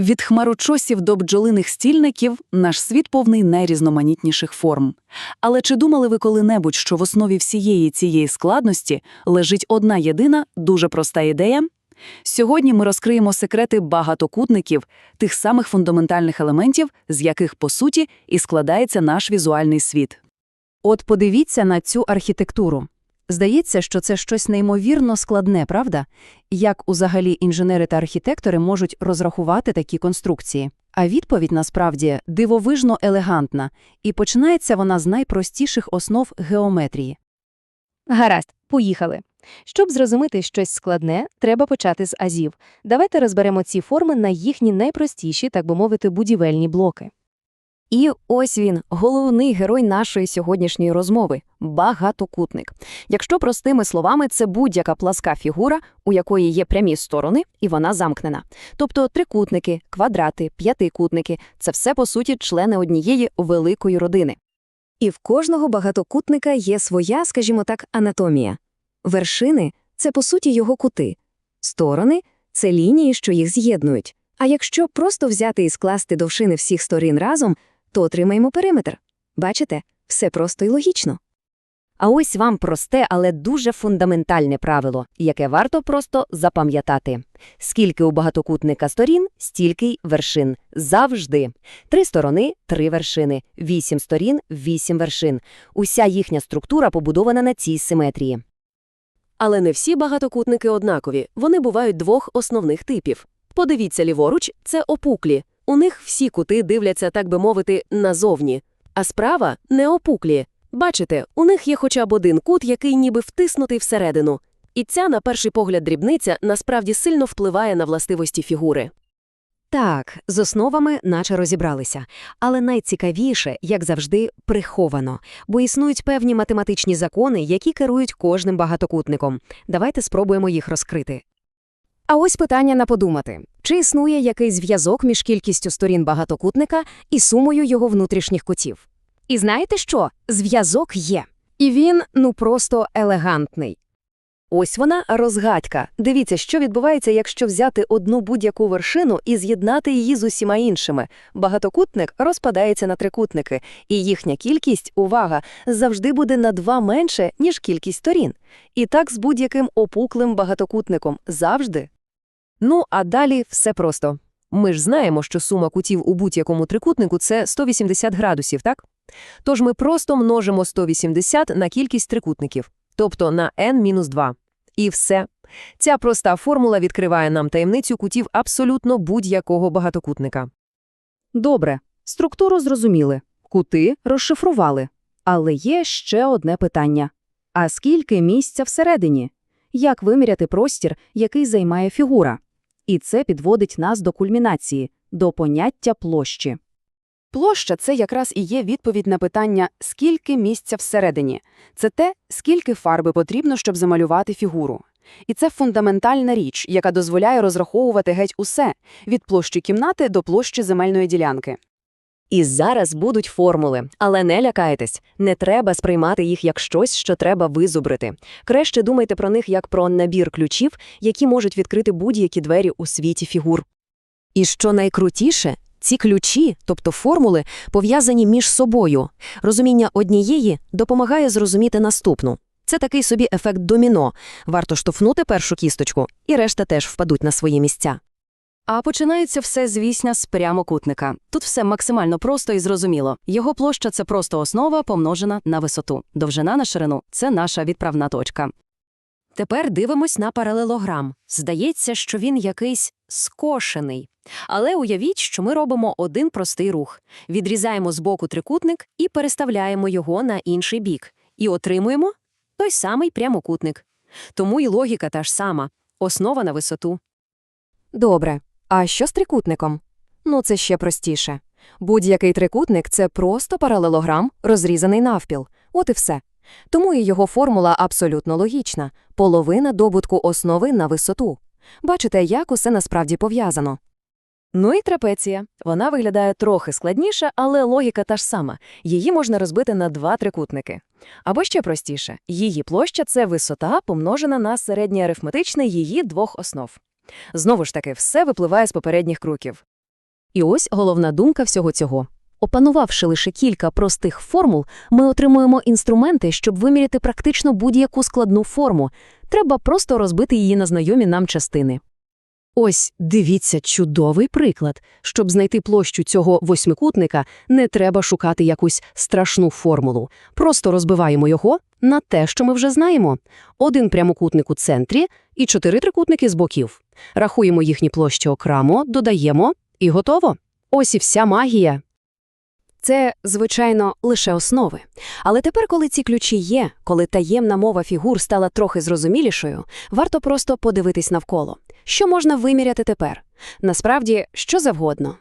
Від хмарочосів до бджолиних стільників наш світ повний найрізноманітніших форм. Але чи думали ви коли-небудь, що в основі всієї цієї складності лежить одна єдина, дуже проста ідея? Сьогодні ми розкриємо секрети багатокутників, тих самих фундаментальних елементів, з яких, по суті, і складається наш візуальний світ. От подивіться на цю архітектуру. Здається, що це щось неймовірно складне, правда? Як узагалі інженери та архітектори можуть розрахувати такі конструкції? А відповідь насправді дивовижно елегантна, і починається вона з найпростіших основ геометрії. Гаразд, поїхали. Щоб зрозуміти щось складне, треба почати з азів. Давайте розберемо ці форми на їхні найпростіші, так би мовити, будівельні блоки. І ось він, головний герой нашої сьогоднішньої розмови – багатокутник. Якщо простими словами, це будь-яка пласка фігура, у якої є прямі сторони, і вона замкнена. Тобто трикутники, квадрати, п'ятикутники – це все, по суті, члени однієї великої родини. І в кожного багатокутника є своя, скажімо так, анатомія. Вершини – це, по суті, його кути. Сторони – це лінії, що їх з'єднують. А якщо просто взяти і скласти довшини всіх сторін разом, то отримаємо периметр. Бачите, все просто і логічно. А ось вам просте, але дуже фундаментальне правило, яке варто просто запам'ятати. Скільки у багатокутника сторін, стільки й вершин. Завжди. Три сторони – три вершини, вісім сторін – вісім вершин. Уся їхня структура побудована на цій симетрії. Але не всі багатокутники однакові, вони бувають двох основних типів. Подивіться ліворуч – це опуклі. У них всі кути дивляться, так би мовити, назовні. А справа – не опуклі. Бачите, у них є хоча б один кут, який ніби втиснутий всередину. І ця, на перший погляд, дрібниця насправді сильно впливає на властивості фігури. Так, з основами наче розібралися. Але найцікавіше, як завжди, приховано, бо існують певні математичні закони, які керують кожним багатокутником. Давайте спробуємо їх розкрити. А ось питання на подумати. Чи існує якийсь зв'язок між кількістю сторін багатокутника і сумою його внутрішніх кутів? І знаєте що? Зв'язок є. І він, ну, просто елегантний. Ось вона розгадка. Дивіться, що відбувається, якщо взяти одну будь-яку вершину і з'єднати її з усіма іншими. Багатокутник розпадається на трикутники, і їхня кількість, увага, завжди буде на два менше, ніж кількість сторін. І так з будь-яким опуклим багатокутником. Завжди. Ну, а далі все просто. Ми ж знаємо, що сума кутів у будь-якому трикутнику – це 180 градусів, так? Тож ми просто множимо 180 на кількість трикутників, тобто на n-2. І все. Ця проста формула відкриває нам таємницю кутів абсолютно будь-якого багатокутника. Добре, структуру зрозуміли, кути розшифрували. Але є ще одне питання. А скільки місця всередині? Як виміряти простір, який займає фігура? І це підводить нас до кульмінації, до поняття площі. Площа – це якраз і є відповідь на питання «скільки місця всередині?». Це те, скільки фарби потрібно, щоб замалювати фігуру. І це фундаментальна річ, яка дозволяє розраховувати геть усе – від площі кімнати до площі земельної ділянки. І зараз будуть формули, але не лякайтесь, не треба сприймати їх як щось, що треба визубрити. Краще думайте про них як про набір ключів, які можуть відкрити будь-які двері у світі фігур. І що найкрутіше, ці ключі, тобто формули, пов'язані між собою. Розуміння однієї допомагає зрозуміти наступну. Це такий собі ефект доміно. Варто штовхнути першу кісточку, і решта теж впадуть на свої місця. А починається все, звісно, з прямокутника. Тут все максимально просто і зрозуміло. Його площа – це просто основа, помножена на висоту. Довжина на ширину – це наша відправна точка. Тепер дивимось на паралелограм. Здається, що він якийсь скошений. Але уявіть, що ми робимо один простий рух. Відрізаємо з боку трикутник і переставляємо його на інший бік. І отримуємо той самий прямокутник. Тому і логіка та ж сама. Основа на висоту. Добре. А що з трикутником? Ну, це ще простіше. Будь-який трикутник – це просто паралелограм, розрізаний навпіл. От і все. Тому і його формула абсолютно логічна – половина добутку основи на висоту. Бачите, як усе насправді пов'язано. Ну і трапеція. Вона виглядає трохи складніше, але логіка та ж сама. Її можна розбити на два трикутники. Або ще простіше, її площа – це висота, помножена на середнє арифметичне її двох основ. Знову ж таки, все випливає з попередніх кроків. І ось головна думка всього цього. Опанувавши лише кілька простих формул, ми отримуємо інструменти, щоб виміряти практично будь-яку складну форму. Треба просто розбити її на знайомі нам частини. Ось, дивіться, чудовий приклад. Щоб знайти площу цього восьмикутника, не треба шукати якусь страшну формулу. Просто розбиваємо його на те, що ми вже знаємо. Один прямокутник у центрі і чотири трикутники з боків. Рахуємо їхні площі окремо, додаємо і готово. Ось і вся магія. Це, звичайно, лише основи. Але тепер, коли ці ключі є, коли таємна мова фігур стала трохи зрозумілішою, варто просто подивитись навколо. Що можна виміряти тепер? Насправді, що завгодно.